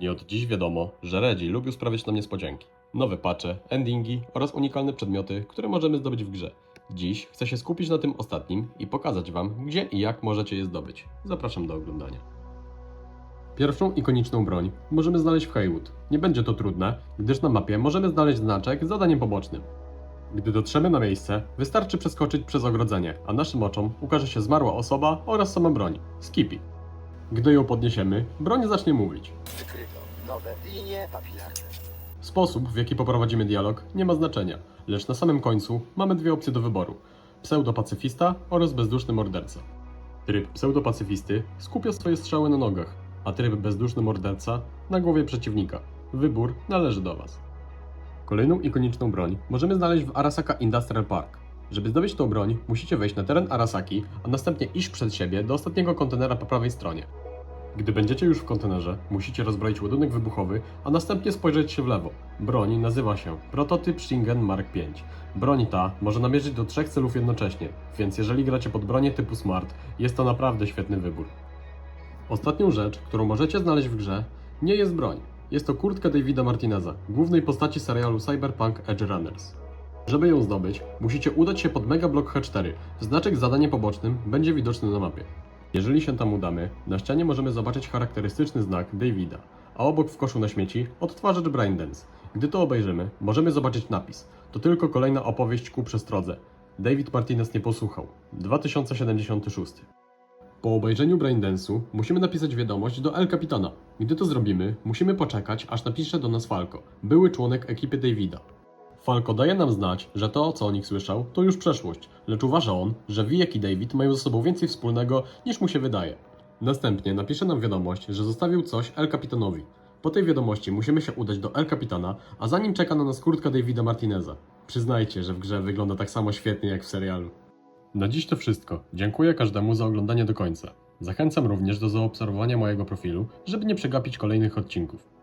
Nie od dziś wiadomo, że Reggie lubił sprawiać nam niespodzianki. Nowe patche, endingi oraz unikalne przedmioty, które możemy zdobyć w grze. Dziś chcę się skupić na tym ostatnim i pokazać Wam, gdzie i jak możecie je zdobyć. Zapraszam do oglądania. Pierwszą ikoniczną broń możemy znaleźć w Haywood. Nie będzie to trudne, gdyż na mapie możemy znaleźć znaczek z zadaniem pobocznym. Gdy dotrzemy na miejsce, wystarczy przeskoczyć przez ogrodzenie, a naszym oczom ukaże się zmarła osoba oraz sama broń Skippy. Gdy ją podniesiemy, broń zacznie mówić. Wykryto nowe linie papilarne. Sposób, w jaki poprowadzimy dialog, nie ma znaczenia, lecz na samym końcu mamy dwie opcje do wyboru: pseudopacyfista oraz bezduszny morderca. Tryb pseudopacyfisty skupia swoje strzały na nogach, a tryb bezduszny morderca na głowie przeciwnika. Wybór należy do Was. Kolejną ikoniczną broń możemy znaleźć w Arasaka Industrial Park. Żeby zdobyć tą broń, musicie wejść na teren Arasaki, a następnie iść przed siebie do ostatniego kontenera po prawej stronie. Gdy będziecie już w kontenerze, musicie rozbroić ładunek wybuchowy, a następnie spojrzeć się w lewo. Broń nazywa się Prototyp Shingen Mark V. Broń ta może namierzyć do trzech celów jednocześnie, więc jeżeli gracie pod bronię typu Smart, jest to naprawdę świetny wybór. Ostatnią rzecz, którą możecie znaleźć w grze, nie jest broń. Jest to kurtka Davida Martineza, głównej postaci serialu Cyberpunk Edge Runners. Żeby ją zdobyć, musicie udać się pod Mega Block H4. Znaczek z zadaniem pobocznym będzie widoczny na mapie. Jeżeli się tam udamy, na ścianie możemy zobaczyć charakterystyczny znak Davida, a obok w koszu na śmieci odtwarzacz Braindance. Gdy to obejrzymy, możemy zobaczyć napis. To tylko kolejna opowieść ku przestrodze. David Martinez nie posłuchał. 2076. Po obejrzeniu Braindance'u musimy napisać wiadomość do El Capitana. Gdy to zrobimy, musimy poczekać, aż napisze do nas Falco, były członek ekipy Davida. Falco daje nam znać, że to, co o nich słyszał, to już przeszłość, lecz uważa on, że Wijek i David mają ze sobą więcej wspólnego, niż mu się wydaje. Następnie napisze nam wiadomość, że zostawił coś El Capitanowi. Po tej wiadomości musimy się udać do El Capitana, a za nim czeka na nas kurtka Davida Martineza. Przyznajcie, że w grze wygląda tak samo świetnie jak w serialu. Na dziś to wszystko. Dziękuję każdemu za oglądanie do końca. Zachęcam również do zaobserwowania mojego profilu, żeby nie przegapić kolejnych odcinków.